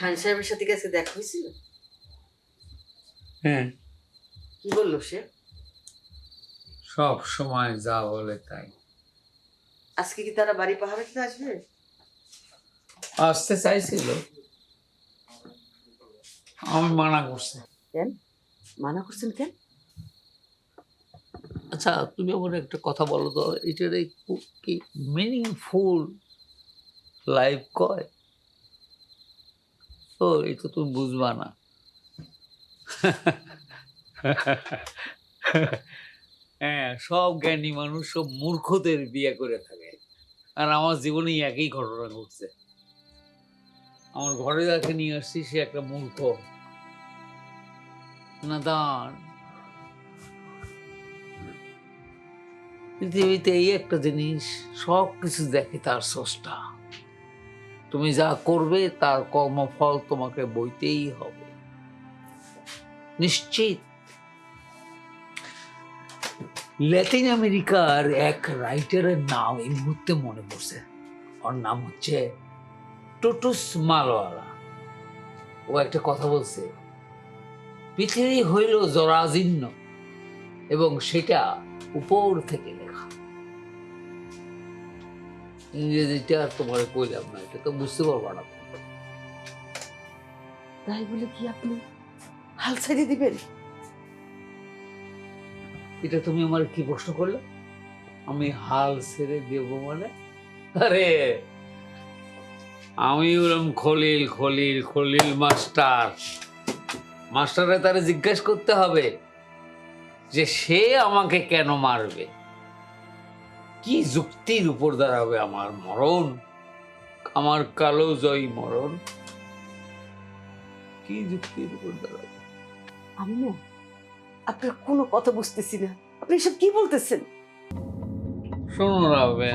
খান সাহেবের সাথে কাছে দেখা হয়েছিল? হ্যাঁ। কি বলল সে? সব সময় যা বলে তাই। আজকে কি তারা বাড়ি পাহাড়ে খেতে আসবে? আসতে চাইছিল। আমি মানা করছি। কেন? মানা করছেন কেন? আচ্ছা তুমি আমার একটা কথা বলো তো এটার এই কু- কি মিনিংফুল লাইফ কয়? ও এটা তুমি বুঝবা না। হ্যাঁ সব জ্ঞানী মানুষ, সব মূর্খদের বিয়ে করে থাকে। আর আমার জীবনে একই ঘটনা ঘটছে। আমার ঘরে যাকে নিয়ে আসছি, সে একটা মূর্খ। নাদান। পৃথিবীতে এই একটা জিনিস সব কিছু দেখে তার স্রষ্টা। তুমি যা করবে, তার কর্মফল তোমাকে বইতেই হবে। নিশ্চিত? ল্যাটিন আমেরিকার এক রাইটারের নাম এই মুহূর্তে মনে পড়ছে। ওর নাম হচ্ছে টুটুস মালওয়ালা ও একটা কথা বলছে, পৃথিবী হইল জরাজীর্ণ এবং সেটা উপর থেকে ইংরেজিটা আর তোমার কইলাম না এটা তো বুঝতে পারবা না। তাই বলে কি আপনি হাল ছেড়ে দিবেন? এটা তুমি আমার কি প্রশ্ন করলে? আমি হাল ছেড়ে দেব মানে? আরে আমি বললাম খলিল খলিল খলিল মাস্টার। মাস্টারে তারা জিজ্ঞেস করতে হবে যে সে আমাকে কেন মারবে? কি যুক্তির উপর দাঁড়াবে আমার মরণ? আমার কালো জয়ী মরণ? কি যুক্তির উপর দাঁড়াবে? আমি না আপনার কোনো কথা বুঝতেছি না। আপনি এসব কি বলতেছেন? শোনো রাবে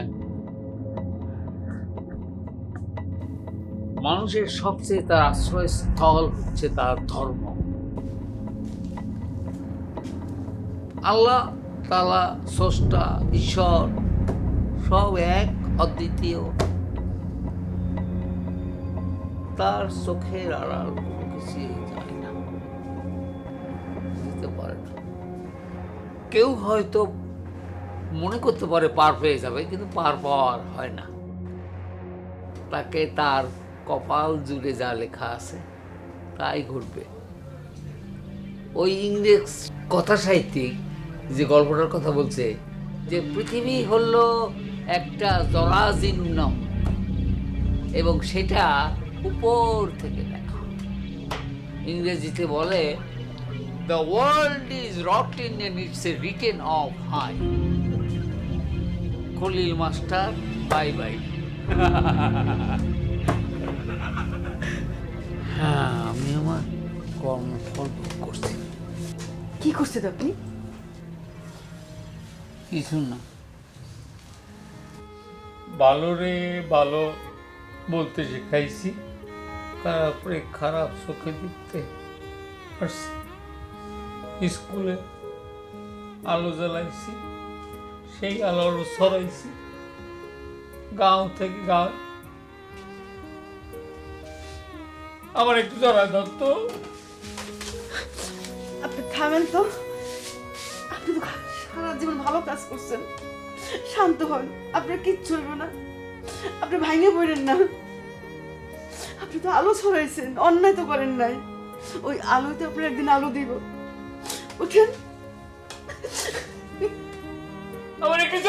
মানুষের সবচেয়ে তার আশ্রয়স্থল হচ্ছে তার ধর্ম। আল্লাহ তালা, স্রষ্টা, ঈশ্বর, সব এক অদ্বিতীয়। তার চোখের আড়াল কোনো না। বুঝতে পারে কেউ হয়তো মনে করতে পারে পার পেয়ে যাবে, কিন্তু পার পাওয়ার হয় না। তাকে তার কপাল জুড়ে যা লেখা আছে, তাই ঘটবে। ওই ইংরেজ কথা সাহিত্যিক যে গল্পটার কথা বলছে, যে পৃথিবী হলো একটা জরাজীর্ণ এবং সেটা উপর থেকে লেখা ইংরেজিতে বলে the world is rotten and it's a written of hi Khalil master bye bye হ্যাঁ আমি আমার কর্মফল করছি। কি করছেন আপনি? কিছু না। ভালো রে ভালো বলতে শেখাইছি। খারাপ রে খারাপ চোখে দেখতে পারছি। স্কুলে আলো জ্বালাইছি সেই আলো ছড়াইছি। গাঁও থেকে গাঁও। আমার একটু জড়ায় ধরত আপনি থামেন তো। আপনি তো আপনারা জীবন ভালো কাজ করছেন। শান্ত হন আপনার কিচ্ছু হইব না। আপনি ভাঙে পড়েন না। আপনি তো আলো ছড়াইছেন অন্যায় তো করেন নাই। ওই আলোতে আপনার একদিন আলো দিব। ওঠেন আমার একটু